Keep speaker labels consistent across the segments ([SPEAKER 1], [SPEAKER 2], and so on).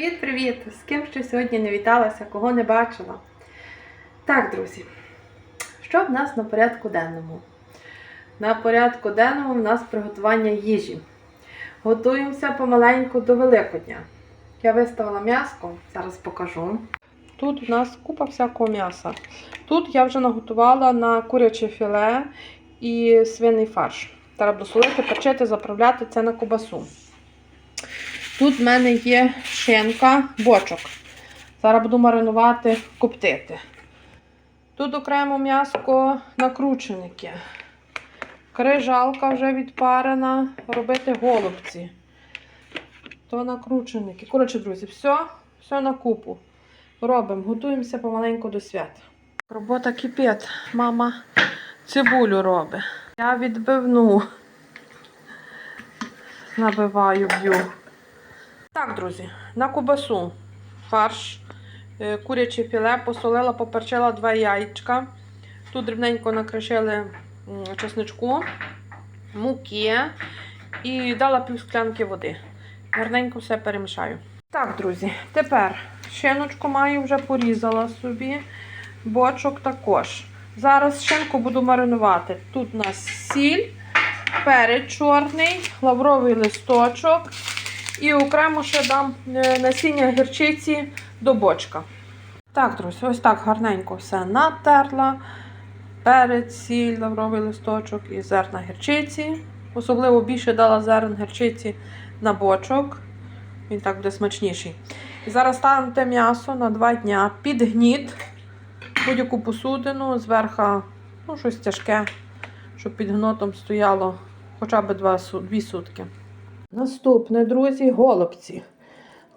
[SPEAKER 1] Привіт-привіт! З ким ще сьогодні не віталася, кого не бачила. Так, друзі, що в нас на порядку денному? На порядку денному в нас приготування їжі. Готуємося помаленьку до Великодня. Я виставила м'яско, зараз покажу. Тут в нас купа всякого м'яса. Тут я вже наготувала на куряче філе і свиний фарш. Треба досолити, перчити, заправляти це на кубасу. Тут в мене є шинка, бочок. Зараз буду маринувати, коптити. Тут окремо м'яско накрученики. Крижалка вже відпарена, робити голубці. То накрученики. Коротше, друзі, все, все на купу. Робимо, готуємося помаленьку до свята. Робота кипить. Мама цибулю робить. Я відбивну. Набиваю, б'ю. Так, друзі, на кубасу фарш, е, куряче філе, посолила, поперчила два яєчка. Тут дрібненько накришили чесничку, муки і дала пів склянки води. Гарненько все перемішаю. Так, друзі, тепер шиночку маю вже порізала собі, бочок також. Зараз шинку буду маринувати. Тут у нас сіль, перець чорний, лавровий листочок. І окремо ще дам е, насіння гірчиці до бочка. Так, друзі, ось так гарненько все натерла. Перець, сіль, лавровий листочок і зерна гірчиці. Особливо більше дала зерен гірчиці на бочок. Він так буде смачніший. І зараз ставимо м'ясо на 2 дня під гніт, будь-яку посудину, зверху ну, щось тяжке, щоб під гнотом стояло хоча б 2 сутки. Наступне, друзі, голубці.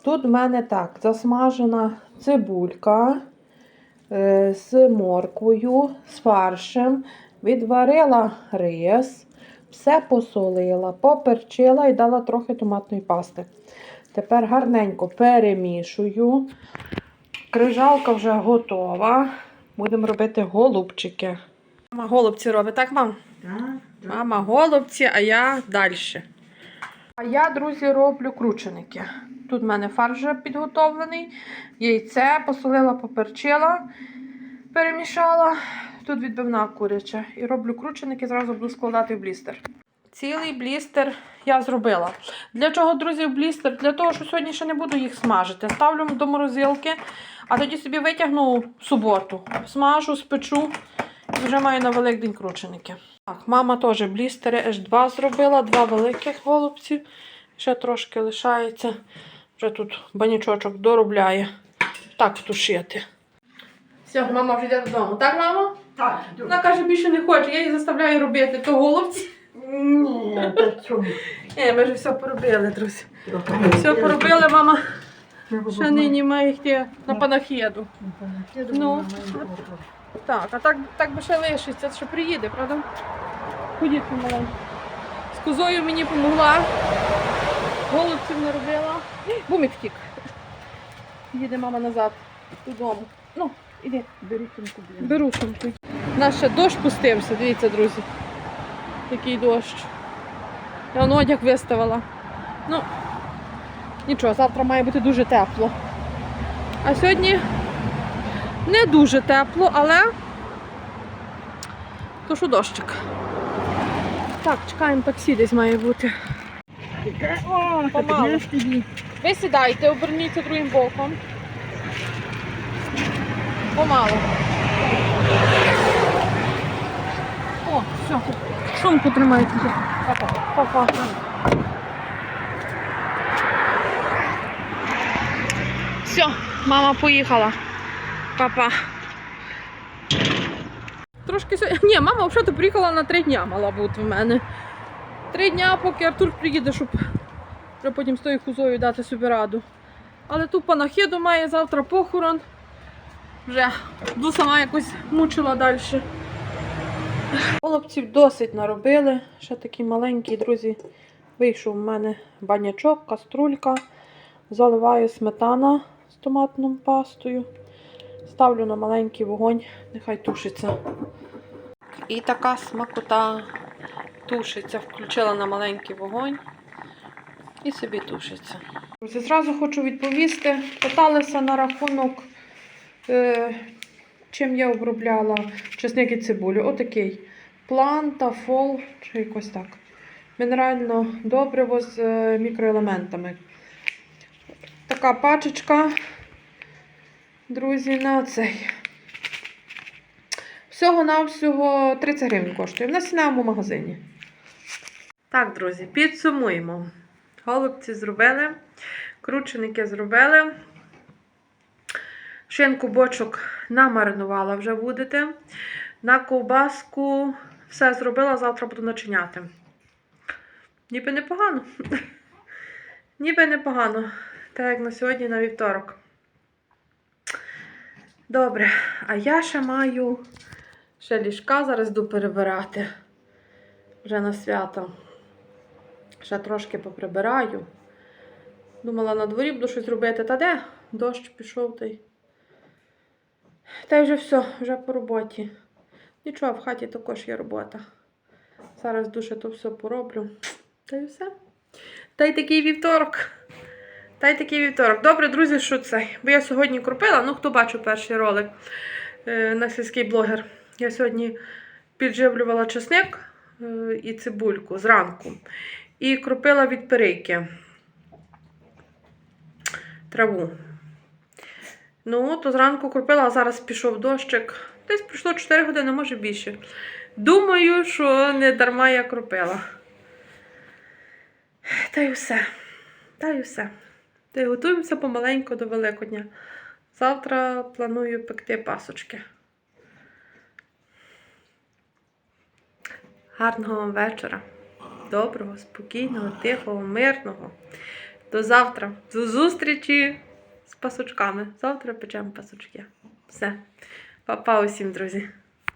[SPEAKER 1] Тут в мене так, засмажена цибулька е, з морквою, з фаршем, відварила рис, все посолила, поперчила і дала трохи томатної пасти. Тепер гарненько перемішую. Крижалка вже готова. Будемо робити голубчики. Мама голубці робить, так, мам? Мама голубці, а я далі. А я, друзі, роблю крученики. Тут в мене фарш вже підготовлений, яйце посолила, поперчила, перемішала. Тут відбивна куряча. І роблю крученики, зразу буду складати в блістер. Цілий блістер я зробила. Для чого, друзі, блістер? Для того, що сьогодні ще не буду їх смажити. Ставлю до морозилки, а тоді собі витягну в суботу. Смажу, спечу і вже маю на Великдень крученики. Так, мама теж блістери H2 зробила, два великих голубці. Ще трошки лишається. Вже тут банячочок доробляє. Так тушити. Все, мама вже йде додому. Так, мама?
[SPEAKER 2] Так,
[SPEAKER 1] Вона каже, більше не хоче, я її заставляю робити то голубці.
[SPEAKER 2] Ні, чому?
[SPEAKER 1] Е, ми вже все поробили, друзі. Все поробили, мама. Ще нині має йти на панахіду. Ну. Так, а так, так би ще лишиться, що приїде, правда? Ходіть помаленьку. З козою мені допомогла. Голубців не робила. Ей, Бумик втік. Їде мама назад додому. Ну, іди.
[SPEAKER 2] Бери сумку.
[SPEAKER 1] Беру сумку. У нас ще дощ пустився, дивіться, друзі. Який дощ. Я вон одяг виставила. Ну, нічого, завтра має бути дуже тепло. А сьогодні не дуже тепло, але то що дощик. Так, чекаємо таксі десь має бути.
[SPEAKER 2] О,
[SPEAKER 1] Помалу. Ви сідайте, оберніться другим боком. Помалу. О, все. Сумку тримайте. Папа. Папа. Все, мама поїхала. Папа. Трошки. Ні, мама взагалі приїхала на три дня, мала бути в мене. Три дня, поки Артур приїде, щоб вже потім з тою хузою дати собі раду. Але ту панахиду має завтра похорон. Вже буду сама якось мучила далі. Голубців досить наробили. Ще такий маленький, друзі. Вийшов у мене банячок, каструлька. Заливаю сметана з томатною пастою. Ставлю на маленький вогонь, нехай тушиться. І така смакота тушиться. Включила на маленький вогонь і собі тушиться. Друзі, Зразу хочу відповісти. Питалися на рахунок, е, чим я обробляла чесник і цибулю. Отакий план та фол, чи якось так. Мінерально добриво з е, мікроелементами. Така пачечка, друзі, на цей. Всього-навсього 30 гривень коштує. В насінному магазині. Так, друзі, підсумуємо. Голубці зробили, крученики зробили. Шинку бочок намаринувала вже будете. На ковбаску все зробила, завтра буду начиняти. Ніби непогано. Ніби непогано. Так як на сьогодні на вівторок. Добре, а я ще маю ще ліжка зараз йду перебирати. Вже на свято. Ще трошки поприбираю. Думала, на дворі буду щось робити. Та де? Дощ пішов та й. Та й вже все, вже по роботі. Нічого, в хаті також є робота. Зараз дуже то все пороблю. Та й все. Та й такий вівторок. Та й такий вівторок. Добре, друзі, що це? Бо я сьогодні кропила, ну хто бачив перший ролик е, на сільський блогер. Я сьогодні підживлювала чесник е, і цибульку зранку. І кропила від перейки траву. Ну, то зранку кропила, а зараз пішов дощик. Десь пройшло 4 години, може більше. Думаю, що не дарма я кропила. Та й все. Та й все. Та й готуємося помаленьку до Великодня. Завтра планую пекти пасочки. Гарного вам вечора. Доброго, спокійного, тихого, мирного. До завтра. До зустрічі з пасочками. Завтра печемо пасочки. Все. Па-па усім, друзі.